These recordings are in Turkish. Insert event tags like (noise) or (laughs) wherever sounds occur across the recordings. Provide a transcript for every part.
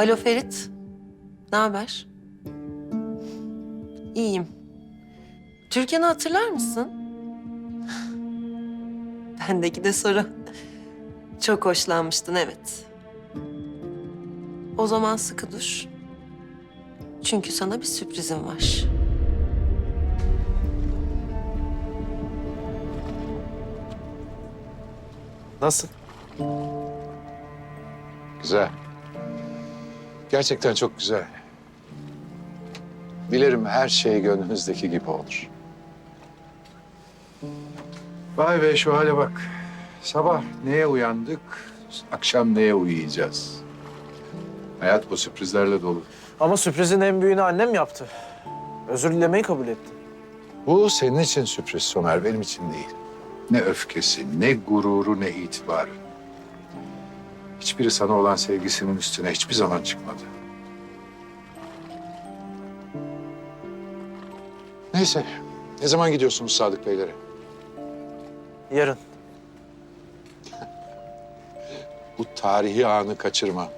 Alo Ferit. Ne haber? İyiyim. Türkan'ı hatırlar mısın? (laughs) Bendeki de soru. Çok hoşlanmıştın evet. O zaman sıkı dur. Çünkü sana bir sürprizim var. Nasıl? Güzel. Gerçekten çok güzel. Dilerim her şey gönlünüzdeki gibi olur. Vay be şu hale bak. Sabah neye uyandık, akşam neye uyuyacağız? Hayat bu sürprizlerle dolu. Ama sürprizin en büyüğünü annem yaptı. Özür dilemeyi kabul etti. Bu senin için sürpriz Somer, benim için değil. Ne öfkesi, ne gururu, ne itibarı. Hiçbiri sana olan sevgisinin üstüne hiçbir zaman çıkmadı. Neyse, ne zaman gidiyorsunuz Sadık Beylere? Yarın. (laughs) Bu tarihi anı kaçırma.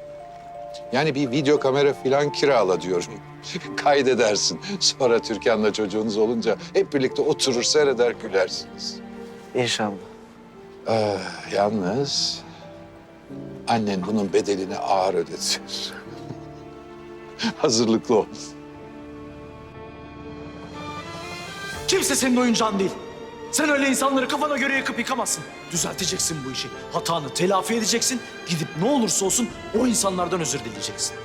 Yani bir video kamera falan kirala diyorum. (laughs) Kaydedersin. Sonra Türkan'la çocuğunuz olunca hep birlikte oturur seyreder gülersiniz. İnşallah. Ee, yalnız annen bunun bedelini ağır ödetir. Hazırlıklı ol. Kimse senin oyuncağın değil. Sen öyle insanları kafana göre yakıp yıkamazsın. Düzelteceksin bu işi. Hatanı telafi edeceksin. Gidip ne olursa olsun o insanlardan özür dileyeceksin.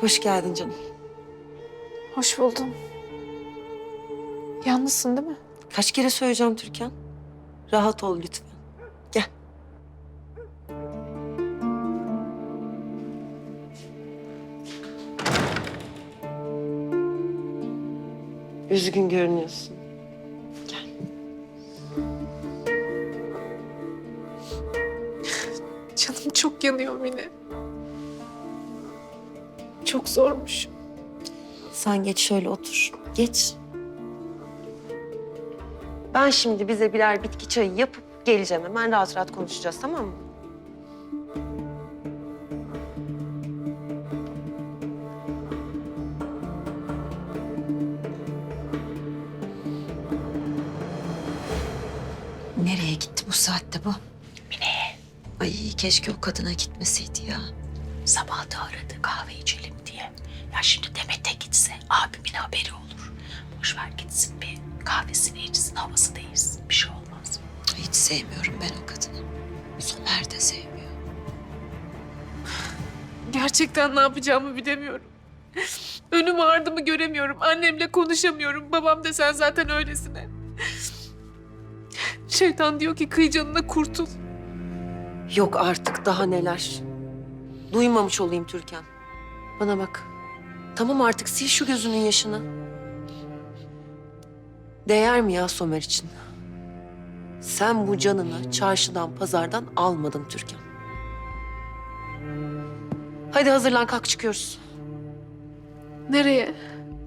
Hoş geldin canım. Hoş buldum. Yalnızsın değil mi? Kaç kere söyleyeceğim Türkan? Rahat ol lütfen. Gel. Üzgün görünüyorsun. Canım çok yanıyor Mine. Çok zormuş. Sen geç şöyle otur. Geç. Ben şimdi bize birer bitki çayı yapıp geleceğim. Hemen rahat rahat konuşacağız tamam mı? Nereye gitti bu saatte bu? Mine. Ay keşke o kadına gitmeseydi ya. Sabah da aradı kahve içelim diye. Ya şimdi Demet'e gitse abimin haberi olur. Boş ver gitsin bir kahvesini içsin havası değilsin. Bir şey olmaz. Hiç sevmiyorum ben o kadını. Somer de sevmiyor. Gerçekten ne yapacağımı bilemiyorum. Önüm ardımı göremiyorum. Annemle konuşamıyorum. Babam da sen zaten öylesine. Şeytan diyor ki kıy canına kurtul. Yok artık daha neler. Duymamış olayım Türkan. Bana bak. Tamam artık sil şu gözünün yaşını. Değer mi ya Somer için? Sen bu canını çarşıdan pazardan almadın Türkan. Hadi hazırlan kalk çıkıyoruz. Nereye?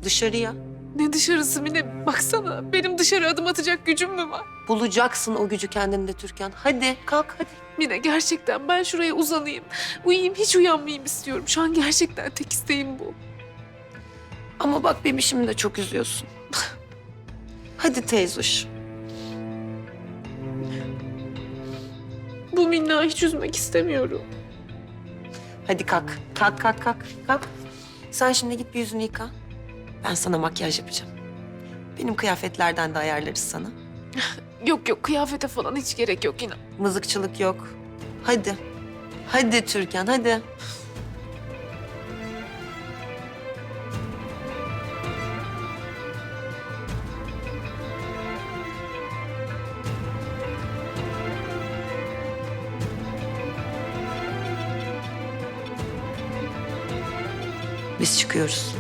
Dışarıya. Ne dışarısı Mine? Baksana benim dışarı adım atacak gücüm mü var? Bulacaksın o gücü kendinde Türkan. Hadi kalk hadi. Mine gerçekten ben şuraya uzanayım. Uyuyayım hiç uyanmayayım istiyorum. Şu an gerçekten tek isteğim bu. Ama bak bebişimi de çok üzüyorsun. Hadi teyzoş. Bu minna hiç üzmek istemiyorum. Hadi kalk. Kalk kalk kalk. Kalk. Sen şimdi git bir yüzünü yıka. Ben sana makyaj yapacağım. Benim kıyafetlerden de ayarlarız sana. (laughs) Yok yok kıyafete falan hiç gerek yok inan. Mızıkçılık yok. Hadi. Hadi Türkan hadi. Biz çıkıyoruz.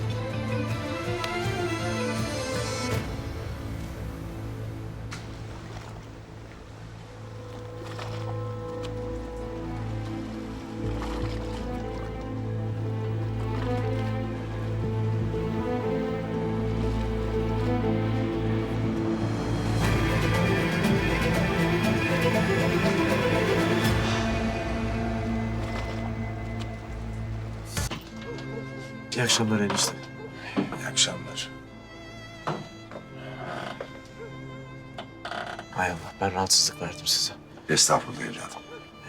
İyi akşamlar enişte. İyi akşamlar. Hay Allah ben rahatsızlık verdim size. Estağfurullah evladım.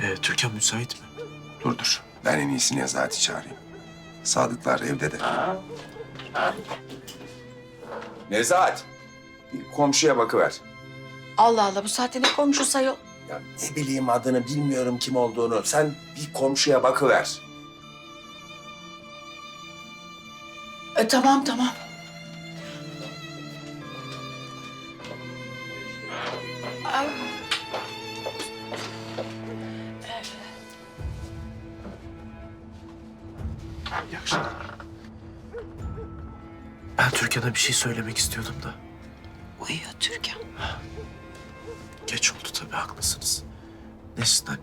Ee, Türkan müsait mi? Dur dur. Ben en iyisi Nezahati çağırayım. Sadıklar evde de. Nezahat. Bir komşuya bakıver. Allah Allah bu saatte ne komşusu ayol? Ya ne bileyim adını bilmiyorum kim olduğunu. Sen bir komşuya bakıver. E, tamam tamam. Ay. İyi akşamlar. Ben Türkan'a bir şey söylemek istiyordum da. Uyuyor Türkan. Geç oldu tabii haklısınız. Nesin anne?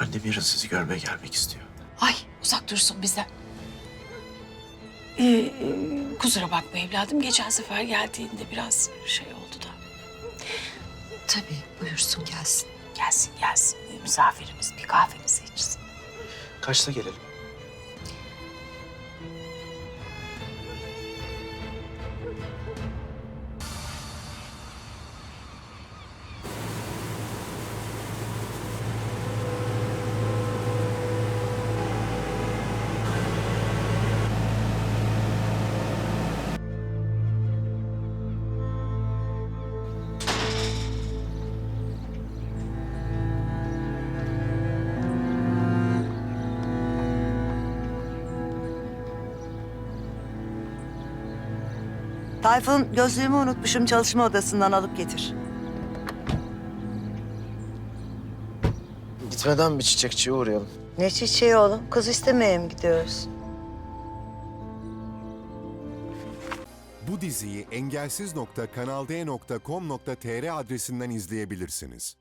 Annem yarın sizi görmeye gelmek istiyor. Ay uzak dursun bizden. Ee, kusura bakma evladım. Geçen sefer geldiğinde biraz şey oldu da. Tabii buyursun gelsin. Gelsin gelsin. Misafirimiz bir kahvemizi içsin. Kaçta gelelim? Tayfun gözlüğümü unutmuşum çalışma odasından alıp getir. Gitmeden bir çiçekçiye uğrayalım. Ne çiçeği oğlum? Kız istemeye mi gidiyoruz? Bu diziyi engelsiz.kanalde.com.tr adresinden izleyebilirsiniz.